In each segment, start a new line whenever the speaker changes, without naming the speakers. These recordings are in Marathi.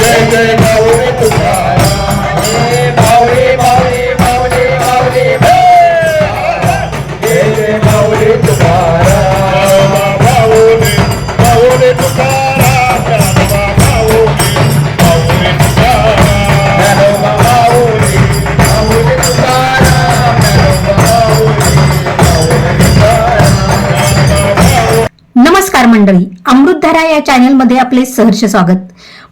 जय जय तुकाराम जय जय तुकाराम तुकाराम तुकाराम तुकाराम
नमस्कार मंडळी अमृतधारा या चॅनलमध्ये आपले सहर्ष स्वागत.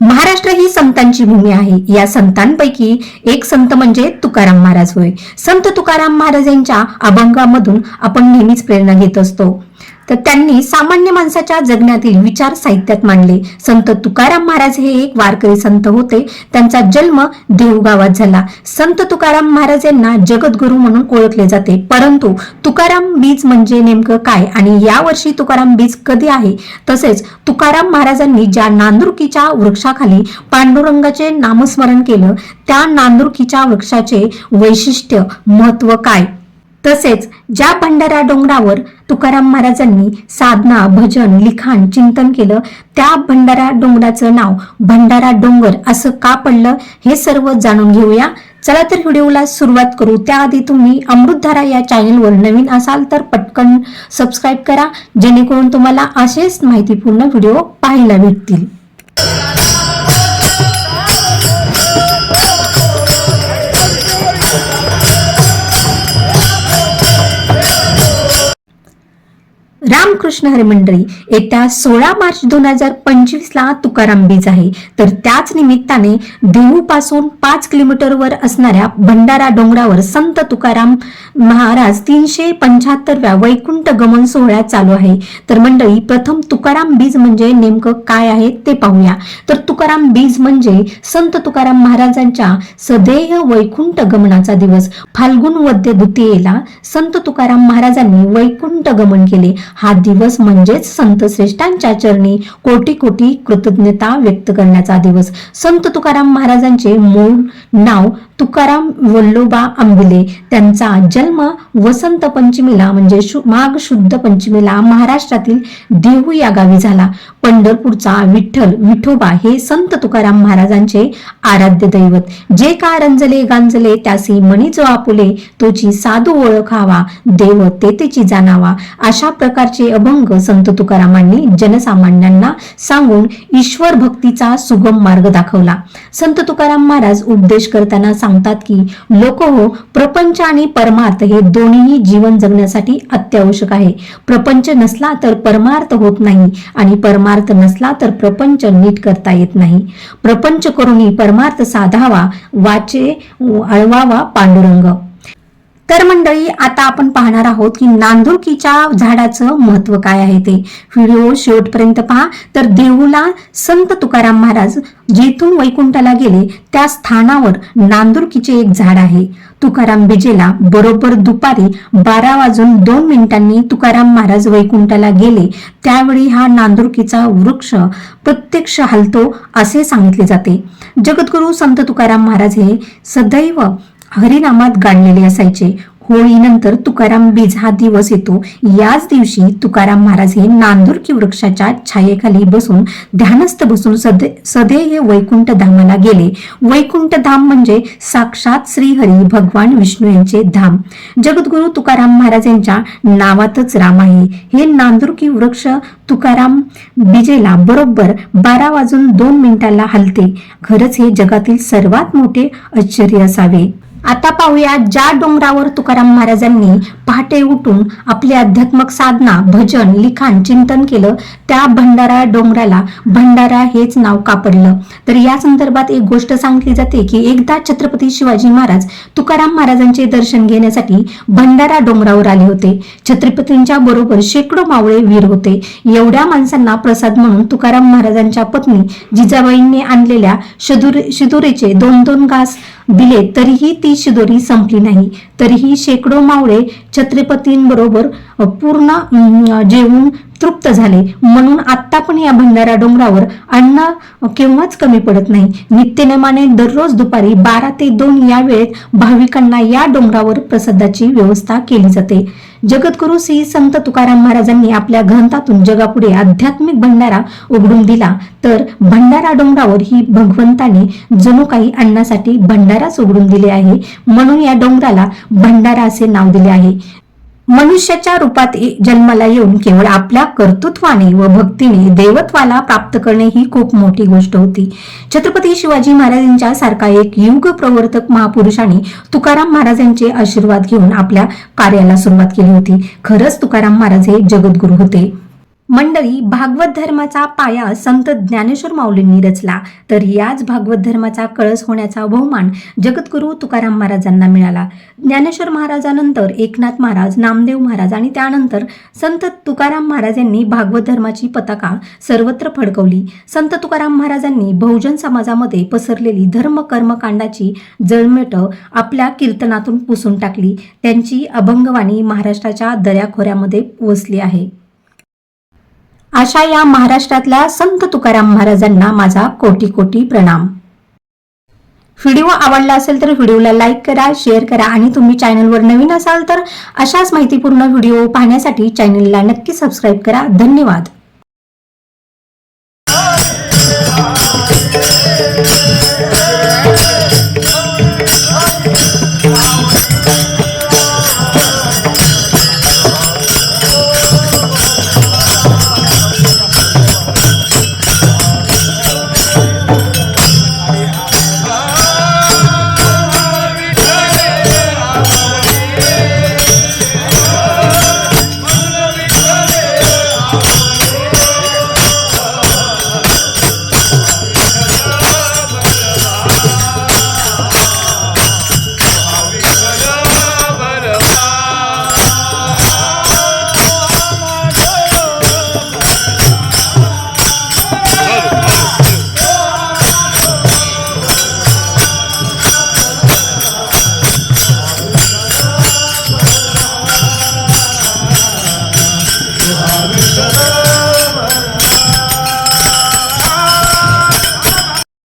महाराष्ट्र ही संतांची भूमी आहे. या संतांपैकी एक संत म्हणजे तुकाराम महाराज होय. संत तुकाराम महाराज यांच्या अभंगामधून आपण नेहमीच प्रेरणा घेत असतो. तर त्यांनी सामान्य माणसाच्या जगण्यातील विचार साहित्यात मांडले. संत तुकाराम महाराज हे एक वारकरी संत होते. त्यांचा जन्म देवगावात झाला. संत तुकाराम महाराज यांना जगद्गुरु म्हणून ओळखले जाते. परंतु तुकाराम बीज म्हणजे नेमकं काय आणि यावर्षी तुकाराम बीज कधी आहे? तसेच तुकाराम महाराजांनी ज्या नांदुरकीच्या वृक्षाखाली पांडुरंगाचे नामस्मरण केलं त्या नांदुरकीच्या वृक्षाचे वैशिष्ट्य महत्त्व काय? तसेच ज्या भंडारा डोंगरावर तुकाराम महाराजांनी साधना भजन लिखाण चिंतन केलं त्या भंडारा डोंगराचं नाव भंडारा डोंगर असं का पडलं हे सर्व जाणून घेऊया. चला तर व्हिडिओला सुरुवात करू. त्याआधी तुम्ही अमृतधारा या चॅनलवर नवीन असाल तर पटकन सबस्क्राईब करा जेणेकरून तुम्हाला असेच माहितीपूर्ण व्हिडिओ पाहायला भेटतील. रामकृष्ण हरिमंडळी येत्या सोळा मार्च दोन हजार पंचवीस ला तुकाराम बीज आहे. तर त्याच निमित्ताने देहू पासून पाच किलोमीटरवर असणाऱ्या भंडारा डोंगरावर संत तुकाराम महाराज तीनशे पंच्याहत्तरव्या वैकुंठ गमन सोहळ्यात चालू आहे. तर मंडळी प्रथम तुकाराम बीज म्हणजे नेमकं काय आहे ते पाहूया. तर तुकाराम बीज म्हणजे संत तुकाराम महाराजांच्या सदेह वैकुंठ गमनाचा दिवस. फाल्गुन वद्य द्वितीयेला संत तुकाराम महाराजांनी वैकुंठ गमन केले. हा दिवस म्हणजेच संतश्रेष्ठांच्या चरणी कोटी कोटी कृतज्ञता व्यक्त करण्याचा दिवस. संत तुकाराम महाराजांचे मूळ नाव तुकाराम वल्लोबा आंबिले. त्यांचा जन्म वसंत पंचमीला म्हणजे शु- माघ शुद्ध पंचमीला महाराष्ट्रातील देहू या गावी झाला. पंढरपूरचा विठ्ठल विठोबा हे संत तुकाराम महाराजांचे आराध्य दैवत. जे का रंजले गांजले त्यासी मणी जो आपुले तोची साधू ओळखावा देव तेतेची जाणावा. अशा प्रकारचे अभंग संत तुकारामांनी जनसामान्यांना सांगून ईश्वर भक्तीचा सुगम मार्ग दाखवला. संत तुकाराम महाराज उपदेश करताना सांगतात की लोक हो प्रपंच आणि परमार्थ हे दोन्ही जीवन जगण्यासाठी अत्यावश्यक आहे. प्रपंच नसला तर परमार्थ होत नाही आणि परमार्थ नसला तर प्रपंच नीट करता येत नाही. प्रपंच करूनही परमार्थ साधावा वाचे अळवावा पांडुरंग. तर मंडळी आता आपण पाहणार आहोत की नांदुरकीच्या झाडाचं महत्त्व काय आहे ते. व्हिडिओ शेवटपर्यंत पहा. तर देहूला संत तुकाराम महाराज जेथून वैकुंठाला गेले त्या स्थानावर नांदुरकीचे एक झाड आहे. तुकाराम बिजेला बरोबर दुपारी बारा वाजून दोन मिनिटांनी तुकाराम महाराज वैकुंठाला गेले. त्यावेळी हा नांदुरकीचा वृक्ष प्रत्यक्ष हलतो असे सांगितले जाते. जगद्गुरू संत तुकाराम महाराज हे सदैव हरिनामात गाडलेले असायचे. होळीनंतर तुकाराम बीज हा दिवस येतो. याच दिवशी तुकाराम महाराज हे नांदुरकी वृक्षाच्या छायेखाली बसून ध्यानस्थ बसून सदे सदैव वैकुंठ धामाला गेले. वैकुंठ धाम म्हणजे साक्षात श्रीहरी भगवान विष्णू यांचे धाम. जगद्गुरु तुकाराम महाराज यांच्या नावातच राम आहे. हे नांदुरकी वृक्ष तुकाराम बीजेला बरोबर बारा वाजून दोन मिनिटाला हलते. खरंच हे जगातील सर्वात मोठे आश्चर्य असावे. आता पाहूया ज्या डोंगरावर तुकाराम महाराजांनी पहाटे उठून आपली अध्यात्मक साधना भजन लिखाण चिंतन केलं त्या भंडारा डोंगराला भंडारा हेच नाव का पडलं तर या संदर्भात एक गोष्ट सांगितली जाते की एकदा छत्रपती शिवाजी महाराज तुकाराम महाराजांचे दर्शन घेण्यासाठी भंडारा डोंगरावर आले होते. छत्रपतींच्या बरोबर शेकडो मावळे वीर होते. एवढ्या माणसांना प्रसाद म्हणून तुकाराम महाराजांच्या पत्नी जिजाबाईंनी आणलेल्या शिदुरे शिदुरीचे दोन दोन घास दिले तरीही ती शिदोरी संपली नाही. तरीही शेकडो मावळे छत्रपतींबरोबर पूर्ण जेवून तृप्त झाले. म्हणून आता पण या भंडारा डोंगरावर अन्न केव्हाच कमी पडत नाही. नित्यनेमाने दररोज दुपारी बारा ते दोन या वेळेत भाविकांना या डोंगरावर प्रसादाची व्यवस्था केली जाते. जगद्गुरु श्री संत तुकाराम महाराजांनी आपल्या ग्रंथातून जगापुढे आध्यात्मिक भंडारा उघडून दिला. तर भंडारा डोंगरावर ही भगवंताने जणू काही अन्नासाठी भंडाराच उघडून दिले आहे. म्हणून या डोंगराला भंडारा असे नाव दिले आहे. मनुष्याच्या रूपात जन्माला येऊन केवळ आपल्या कर्तृत्वाने व भक्तीने देवत्वाला प्राप्त करणे ही खूप मोठी गोष्ट होती. छत्रपती शिवाजी महाराजांच्या सारखा एक युग प्रवर्तक महापुरुषाने तुकाराम महाराजांचे आशीर्वाद घेऊन आपल्या कार्याला सुरुवात केली होती. खरंच तुकाराम महाराज हे जगद्गुरू होते. मंडळी भागवत धर्माचा पाया संत ज्ञानेश्वर माऊलींनी रचला. तर याच भागवत धर्माचा कळस होण्याचा बहुमान जगद्गुरू तुकाराम महाराजांना मिळाला. ज्ञानेश्वर महाराजानंतर एकनाथ महाराज नामदेव महाराज आणि त्यानंतर संत तुकाराम महाराज यांनी भागवत धर्माची पताका सर्वत्र फडकवली. संत तुकाराम महाराजांनी बहुजन समाजामध्ये पसरलेली धर्म कर्मकांडाची जळमेट आपल्या कीर्तनातून पुसून टाकली. त्यांची अभंगवाणी महाराष्ट्राच्या दऱ्याखोऱ्यामध्ये पोचली आहे. अशा या महाराष्ट्रातल्या संत तुकाराम महाराजांना माझा कोटी कोटी प्रणाम. व्हिडिओ आवडला असेल तर व्हिडिओला लाईक करा शेअर करा आणि तुम्ही चॅनलवर नवीन असाल तर अशाच माहितीपूर्ण व्हिडिओ पाहण्यासाठी चॅनलला नक्की सबस्क्राईब करा. धन्यवाद.